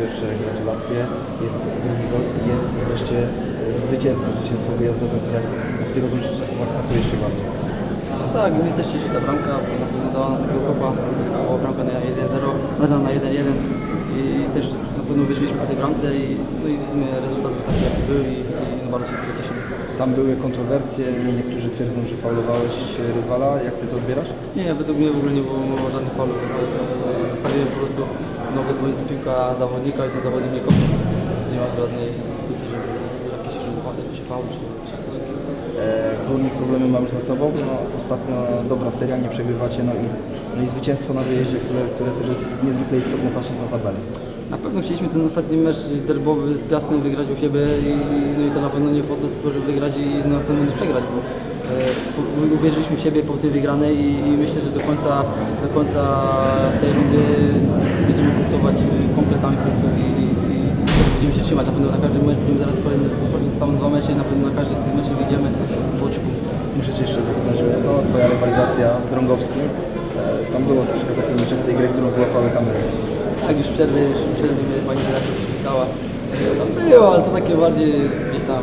Pierwsze gratulacje, jest jest wreszcie zwycięstwo, zwycięstwo wyjazdowe, które w tych okolicznościach jeszcze bardziej. No tak, mnie też cieszy ta bramka, na dała nam takiego kopa, dała bramkę na 1-0, na- na 1-1 i też na pewno wierzyliśmy po tej bramce i, no i rezultat był taki jaki był i, i no bardzo się tego cieszymy. Tam były kontrowersje, niektórzy twierdzą, że faulowałeś rywala. Jak ty to odbierasz? Nie, według mnie w ogóle nie było żadnych faulów, zostawiłem po prostu nogę pomiędzy piłka zawodnika i to zawodnik nie kopnął, nie ma żadnej dyskusji, że jakieś używanie czy faul czy, czy Górnik problemy ma już za sobą. No, ostatnio dobra seria, nie przegrywacie. No i, no i zwycięstwo na wyjeździe, które, które też jest niezwykle istotne patrząc na tabelę. Na pewno chcieliśmy ten ostatni mecz derbowy z Piastem wygrać u siebie i, no i to na pewno nie po to tylko, żeby wygrać i na pewno nie przegrać, bo e, uwierzyliśmy w siebie po tej wygranej i, i myślę, że do końca, do końca tej rundy będziemy punktować e, kompletami punktów i, i, i będziemy się trzymać. Na pewno na każdy mecz będziemy zaraz kolejny, zostaną dwa mecze i na pewno na każdy z tych meczów wyjdziemy po punkty. Muszę Cię jeszcze zapytać o jedno. Twoja rywalizacja z Drągowskim. E, Tam było troszkę takiej nieczystej gry, którą wyłapały kamery. Tak już w przerwie, już w przerwie mnie pani redaktor przywitała. Tam było, ale to takie bardziej gdzieś tam,